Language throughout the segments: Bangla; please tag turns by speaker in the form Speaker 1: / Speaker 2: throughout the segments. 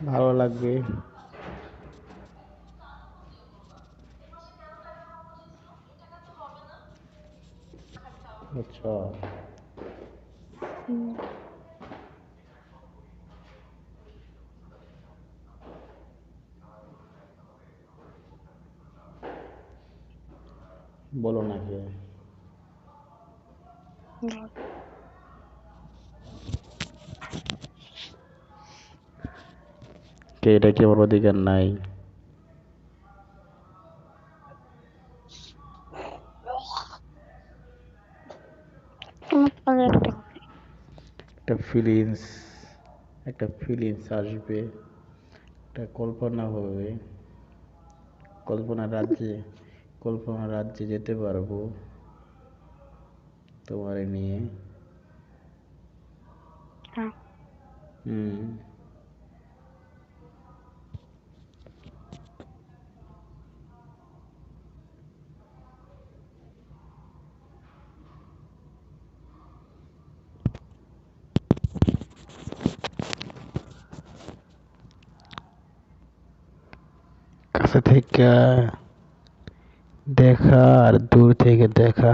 Speaker 1: ভালো লাগবে। আচ্ছা
Speaker 2: হুম,
Speaker 1: বলো নাকি
Speaker 2: বল।
Speaker 1: কে এটা কি আমার অধিকার নাই?
Speaker 2: একটা
Speaker 1: ফিলিংস একটা ফিলিংস আসবে একটা কল্পনা হবে। কল্পনা রাজ্যে কল্পনা রাজ্যে যেতে পারব তোমারে নিয়ে।
Speaker 2: হ্যাঁ।
Speaker 1: হুম। কাছে থেকে দেখা আর দূর থেকে দেখা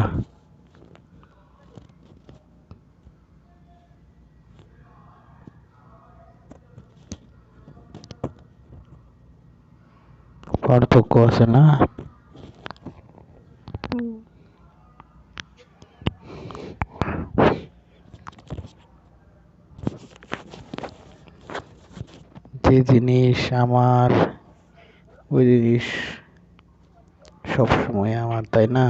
Speaker 1: পার্থক্য আছে না
Speaker 2: হুম,
Speaker 1: যে জিনিস আমার ওই জিনিস সবসময় আমার তাই না?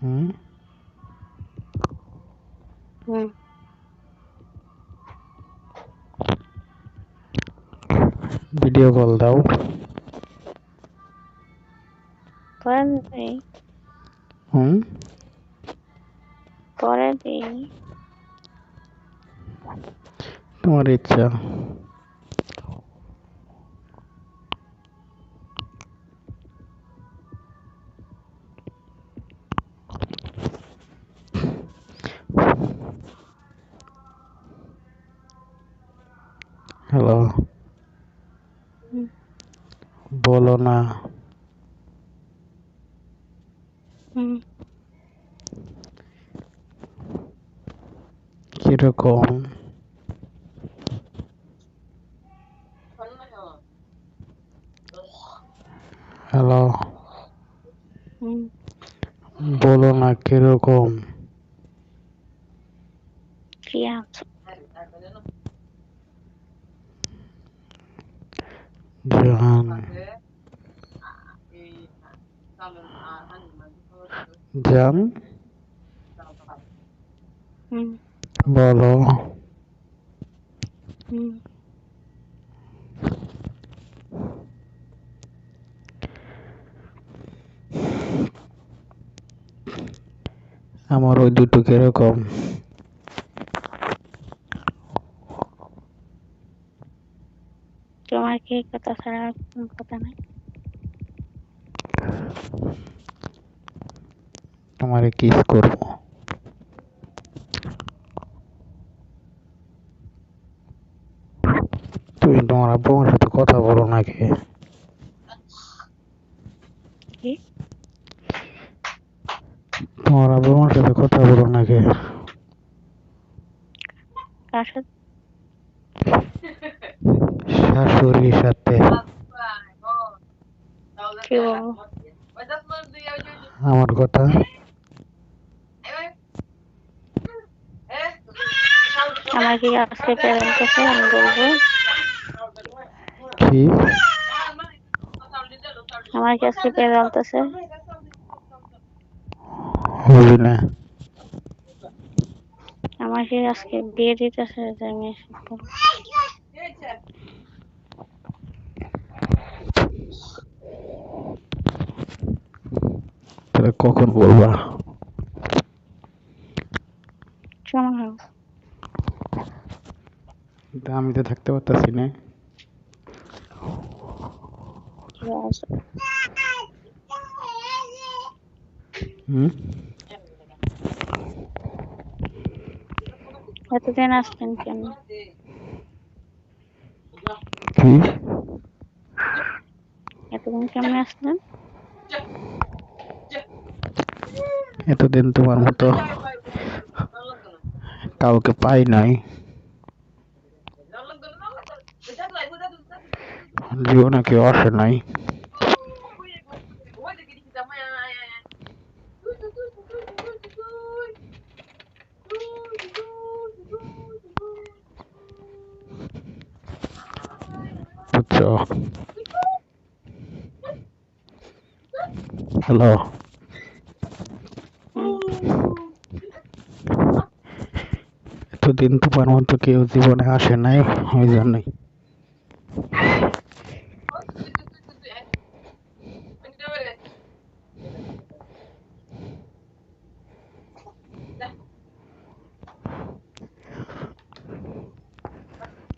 Speaker 1: হুম। ভিডিও কল দাও। তোমার ইচ্ছা হ্যালো
Speaker 2: হুম,
Speaker 1: বলো না
Speaker 2: হুম,
Speaker 1: কীরকম হ্যালো
Speaker 2: হুম,
Speaker 1: বলো না কীরকম
Speaker 2: কি আছে
Speaker 1: জান জান
Speaker 2: হুম,
Speaker 1: বলো
Speaker 2: হুম,
Speaker 1: আমার ওই দুটো কীরকম
Speaker 2: তোমার কি কথা ছাড়া কথা নাই?
Speaker 1: তোমারে কিস করব। তুমি তোমার আব্বু আমার সাথে কথা বলো নাকি
Speaker 2: কি
Speaker 1: তোমার আব্বু আমার সাথে কথা বলো নাকি? শাশুড়ির সাথে।
Speaker 2: কি
Speaker 1: আমার কথা?
Speaker 2: আমার কি আজকে করছে আমি বলব?
Speaker 1: কি?
Speaker 2: আমার কি আজকে প্রেরণ করছে
Speaker 1: হবি না
Speaker 2: আমার কি আজকে বিয়ে দিতেছে যে আমি
Speaker 1: তাহলে কখন বলবা? আমি তো থাকতে পারতাছি না। হুম?
Speaker 2: এতদিন আসলেন কেন?
Speaker 1: কি?
Speaker 2: এতদিন কেমনে আসলেন?
Speaker 1: এতদিন তোমার মতো কাউকে পাই নাই। জীবনে কেউ আসে নাই। বুঝছ হ্যালো এতদিন তোমার মতো কেউ জীবনে আসে নাই ওই জন্যই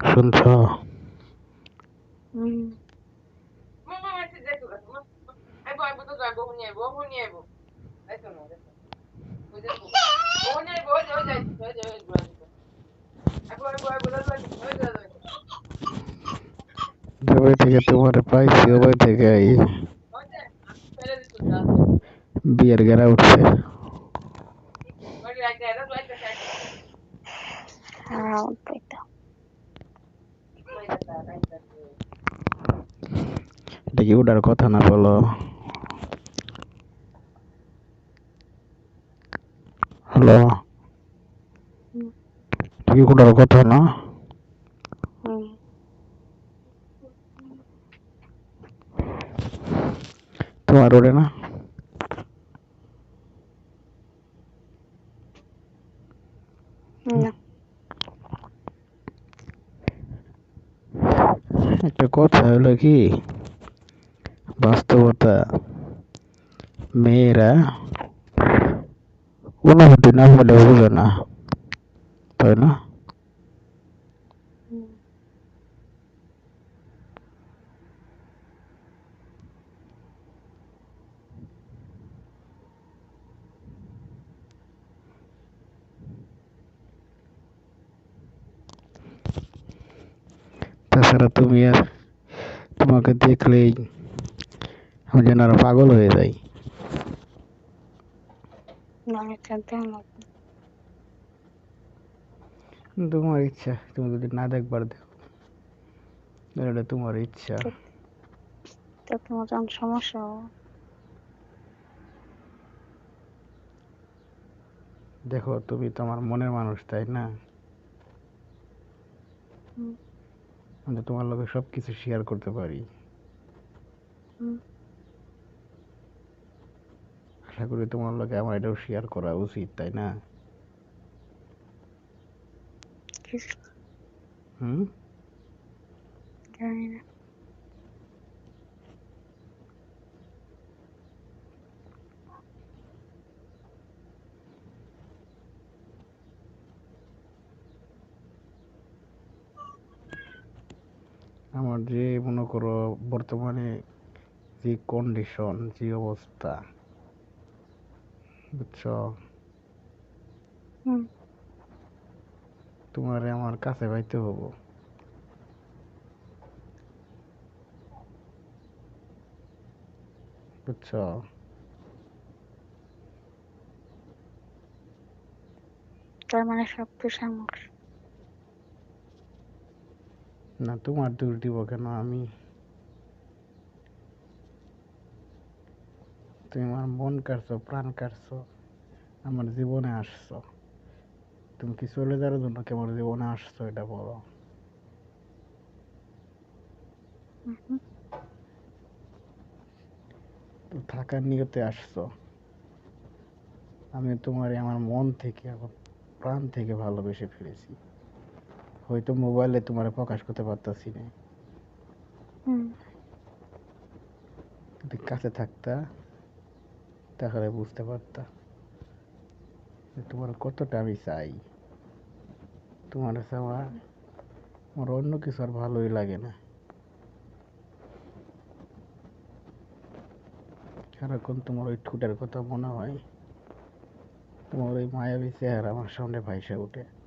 Speaker 1: শুনছ
Speaker 2: হুম
Speaker 1: যবে থেকে তোমার পাইছি ওই থেকে এই বিয়ের গেরা উঠছে
Speaker 2: হ্যাঁ উঠবই তো
Speaker 1: এটা কি উঠার কথা না বলো হ্যালো
Speaker 2: হুম।
Speaker 1: এটা কি উঠার কথা না
Speaker 2: হুম
Speaker 1: তোমার ওরে না
Speaker 2: না
Speaker 1: একটা কথা হলো কি বাস্তবতা মেয়েরা অনুভূতি না হলে বুঝে না তাই না
Speaker 2: হুম
Speaker 1: তাছাড়া তুমি আর তোমাকে দেখলেই আমি যেন আরও পাগল হয়ে যাই
Speaker 2: দেন
Speaker 1: তোমার ইচ্ছা তুমি যদি না দেখবার দেখো এটা তোমার ইচ্ছা।
Speaker 2: তো তোমার যখন সমস্যা
Speaker 1: দেখো তুমি তো আমার মনের মানুষ তাই না? আমি তো তোমার লগে সব কিছু শেয়ার করতে পারি।
Speaker 2: হুম।
Speaker 1: আশা করি তোমার লগে আমার এটাও শেয়ার করা উচিত তাই না? হুম?
Speaker 2: জানি না।
Speaker 1: আমার যে মনে করো বর্তমানে যে কন্ডিশন যে অবস্থা বুঝছ?
Speaker 2: হুম।
Speaker 1: তোমারে আমার কাছে পাইতে হব। বুঝছ?
Speaker 2: তার মানে সব কিছু আমার।
Speaker 1: না তোমার দূর দিব কেন আমি? তুমি আমার মন কাটছো প্রাণ কাটছো আমার জীবনে আসছো। তুমি কি চলে যাওয়ার জন্য কি আমার জীবনে আসছো এটা বলো। তো থাকার নিয়তে আসছো। আমি তোমার আমার মন থেকে আমার প্রাণ থেকে ভালোবেসে ফেলেছি। হয়তো মোবাইলে তোমার প্রকাশ করতে পারতাছি না। কাছে থাকতা। তাহলে বুঝতে পারতা। তোমার কতটা আমি চাই। তোমার আছে আমার অন্য কিছু আর ভালোই লাগে না। সারাক্ষণ তোমার ওই ঠোঁটের কথা মনে হয়। তোমার ওই মায়াবী চেহারা আমার সামনে ভাইসা ওঠে।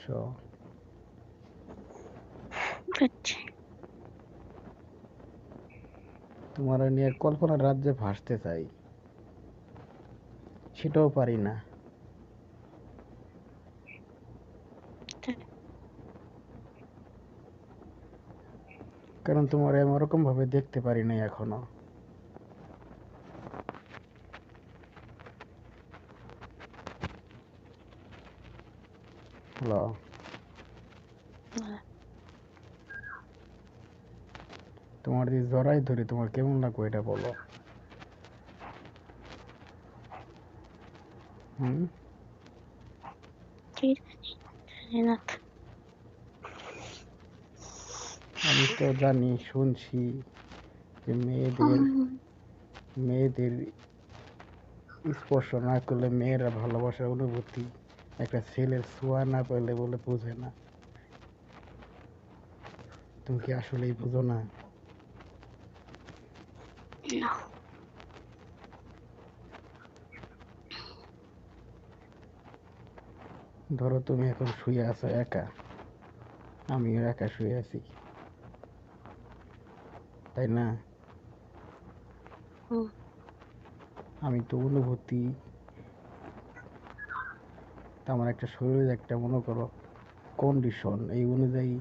Speaker 1: বুঝছ
Speaker 2: বুঝছি
Speaker 1: তোমার নিয়ে কল্পনার রাজ্যে ভাসতে চাই। সেটাও পারি না। কারণ তোমার আমি ওরকম ভাবে দেখতে পারি নাই এখনও। হ্যালো তোমার যে জড়াই ধরে তোমার কেমন লাগবে এটা বলো? হুম। আমি তো জানি শুনছি যে মেয়েদের মেয়েদের স্পর্শ না করলে মেয়েরা ভালোবাসার অনুভূতি একটা ছেলের ছোঁয়া না পেলে বলে বোঝে না তুমি কি আসলেই বুঝো না। ধরো তুমি এখন শুয়ে আছো একা আমিও একা শুয়ে আছি তাই না আমি তো অনুভূতি আমার একটা শরীরের একটা মনে করো কন্ডিশন এই অনুযায়ী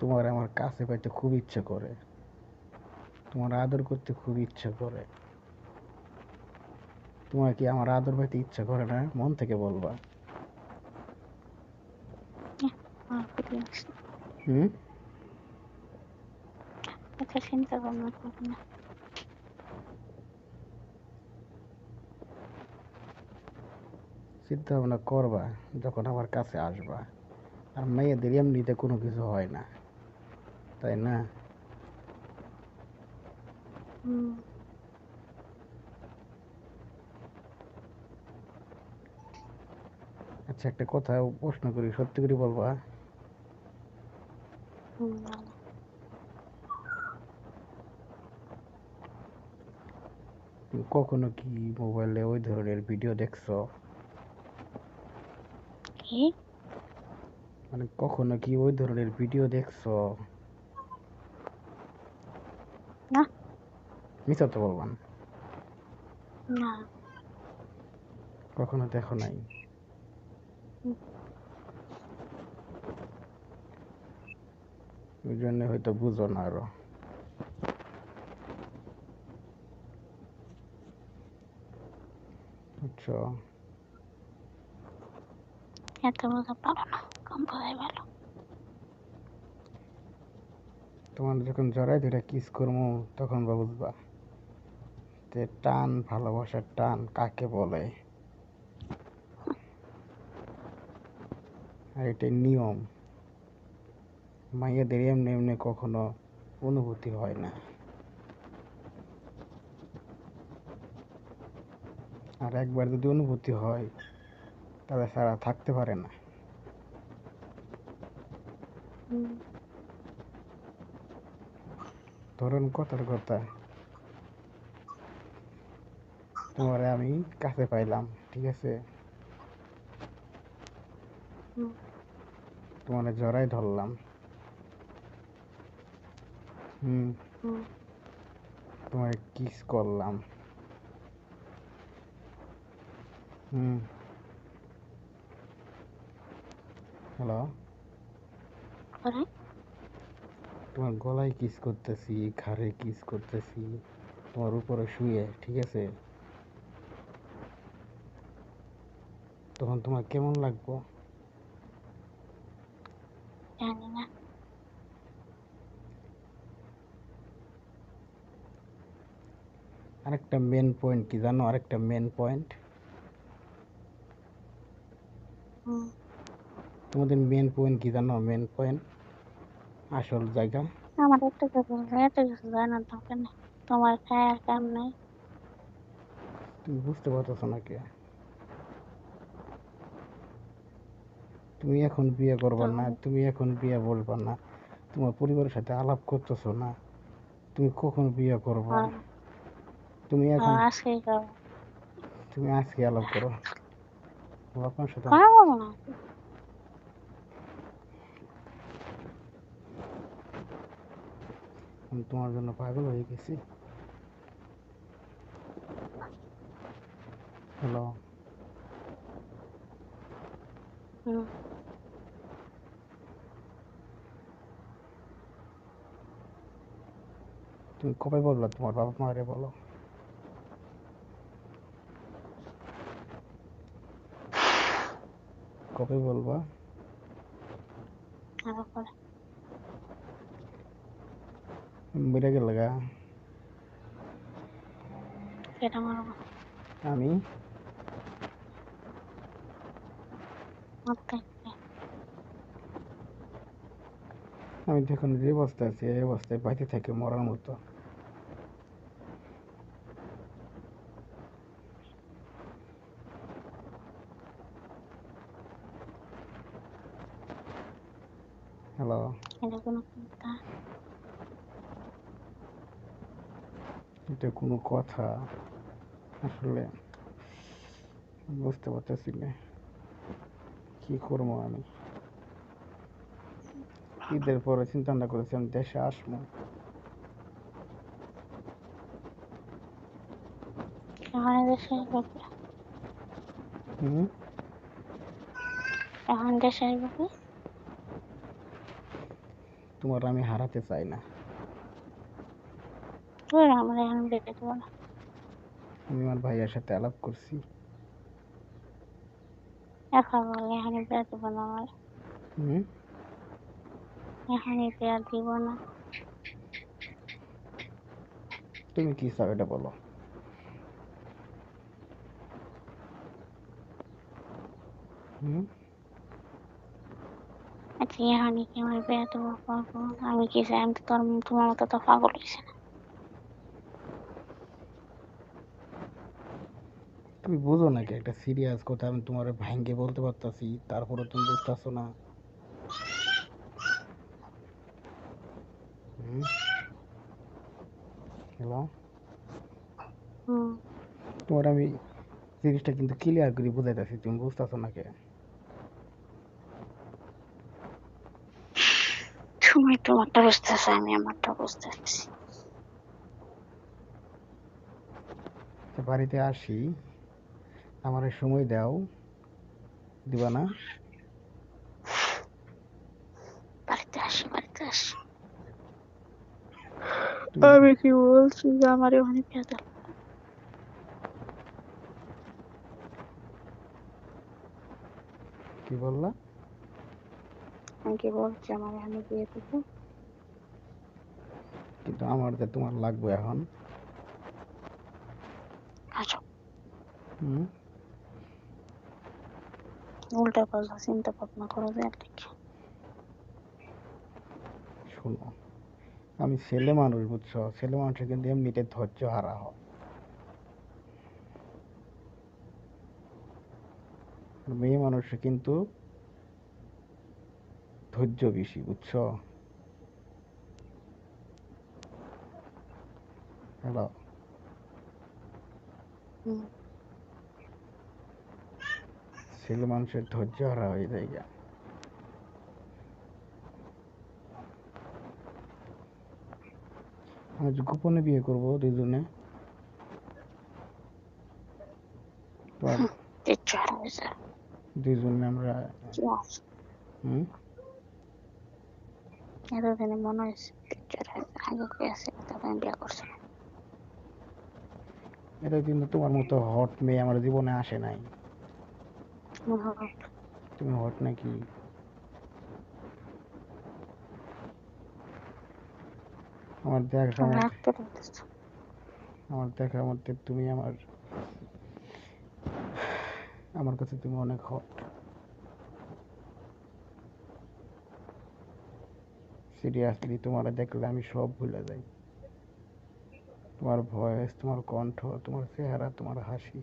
Speaker 1: তোমার আমার কাছে পাইতে খুব ইচ্ছে করে। তোমার আদর করতে খুব ইচ্ছে করে। তোমার কি আমার আদর পাইতে ইচ্ছা করে না? মন থেকে বলবা। হুম?
Speaker 2: এটা চিন্তা ভাবনা করি না।
Speaker 1: চিন্তা ভাবনা করবা যখন আমার কাছে আসবা। আর মেয়েদের এমনিতে কোনো কিছু হয় না তাই না? আচ্ছা একটা কথা প্রশ্ন করি সত্যি করে বলবা? তুমি কখনো কি মোবাইলে ওই ধরনের ভিডিও দেখছ?
Speaker 2: কি?
Speaker 1: মানে কখনো কি ওই ধরনের ভিডিও দেখছ?
Speaker 2: না।
Speaker 1: মিথ্যা তো বলবা না। কখনো দেখো নাই? ওই জন্য হয়তো বুঝো না আরও। বুঝছ
Speaker 2: এত বোঝা পারো না কম বোঝাই ভালো
Speaker 1: তোমার যখন জড়াই ধরে কিস করব তখন বুঝবা যে টান ভালোবাসার টান কাকে বলে? আর এটাই নিয়ম। মাইয়াদের এমনি এমনি কখনো অনুভূতি হয় না। আর একবার যদি অনুভূতি হয় তবে সারা থাকতে পারে না। ধরুন কথার কথা তোমারে আমি কাছে পাইলাম ঠিক আছে? তোমারে জড়াই ধরলাম। হুম, তোমারে কিস করলাম। হুম। হ্যালো তোমার গলায় কিস করতেছি ঘাড়ে কিস করতেছি তোমার উপরে শুয়ে ঠিক আছে? তখন তোমার কেমন লাগবো?
Speaker 2: জানি না।
Speaker 1: আরেকটা মেন পয়েন্ট কি জানো? আরেকটা মেন পয়েন্ট
Speaker 2: হুম,
Speaker 1: তোমাদের মেন পয়েন্ট কি জানো? মেন পয়েন্ট আসল জায়গা।
Speaker 2: আমার একটা কথা এত কিছু জানার দরকার নেই। তোমার খায়ার কাম নাই।
Speaker 1: তুমি বুঝতে পারতেছো না কে? তুমি এখন বিয়ে করবা না তুমি এখন বিয়ে বলবা না তোমার পরিবারের সাথে আলাপ করতেছো না তুমি কখন বিয়ে করবা? তুমি এখন
Speaker 2: আজকে
Speaker 1: তুমি আজকে আলাপ করো। আপনার সাথে
Speaker 2: পারব না
Speaker 1: আমি তোমার জন্য পাগল হয়ে গেছি। হ্যালো? তুমি কবে বলল তোমার বাবা মারে বলো? কবে বলবা? বেড়ে গেল গা।
Speaker 2: মারবো
Speaker 1: আমি? আমি দেখুন যে অবস্থায় আছি এই অবস্থায় বাইতে থেকে মরার মতো। হ্যালো
Speaker 2: এটা কোনো কথা।
Speaker 1: এটা কোনো কথা আসলে বুঝতে পারতেছি না। কি করব আমি? ঈদের পরে চিন্তা ভাবনা করেছি আমি দেশে আসব।
Speaker 2: এখন দেশে
Speaker 1: হুম?
Speaker 2: এখন দেশে আসবে
Speaker 1: তোমার আমি হারাতে চাই না।
Speaker 2: আমার এখন বেঁচে দেবো না।
Speaker 1: আমি আমার ভাইয়ের সাথে আলাপ করছি।
Speaker 2: এখন বলে এখন বিয়ে দিব না আমার। বিয়ে দিব না।
Speaker 1: তুমি কি চাও এটা বলো। হুম?
Speaker 2: আচ্ছা এখনই কি আমার বিয়ে দেবো? আমি কি চাই? আমি তো তোমার মতো তো পাগল হয়েছি না।
Speaker 1: তুমি বুঝো নাকি একটা সিরিয়াস কথা আমি তোমার ভাঙ্গে বলতে পারতাছি তারপরে তুমি বুঝতেছো না। হ্যালো তোমার আমি জিনিসটা কিন্তু ক্লিয়ার করে বুঝাইতেছি তুমি বুঝতেছো না কে?
Speaker 2: তুমি তোমারটা বুঝতেছো আমি আমারটা বুঝতেছি।
Speaker 1: বাড়িতে আসি। আমার সময় দাও। দিবা না?
Speaker 2: বাড়িতে আসি বাড়িতে আসি। আমি কি বলছি যে আমার ওখানে বিয়ে
Speaker 1: কি বললা?
Speaker 2: আমি কি বলছি আমার এখানে বিয়ে দেবো
Speaker 1: কিন্তু আমার যে তোমার লাগবে এখন।
Speaker 2: আসো।
Speaker 1: হুম?
Speaker 2: উল্টা পাল্টা চিন্তা ভাবনা করো যে দেখি
Speaker 1: শোনো আমি ছেলে মানুষ বুঝছ ছেলে মানুষের কিন্তু এমনিতে ধৈর্য হারা হয়। মেয়ে মানুষের কিন্তু ধৈর্য বেশি বুঝছ? হ্যালো
Speaker 2: হুম।
Speaker 1: ছেলে মানুষের ধৈর্য হারা হয়ে যায় গা। আজ গোপনে বিয়ে করব দুজনে। আমরা হুম?
Speaker 2: এতদিনে মনে হয়েছে আগে কি আছে তবে বিয়ে করছি
Speaker 1: এটা কিন্তু তোমার মতো হট মেয়ে আমার জীবনে আসে নাই। তুমি হট নাকি? আমার দেখা আমার দেখার মধ্যে তুমি আমার আমার কাছে তুমি অনেক হট। সিরিয়াসলি তোমার দেখলে আমি সব ভুলে যাই। তোমার ভয়েস তোমার কণ্ঠ তোমার চেহারা তোমার হাসি।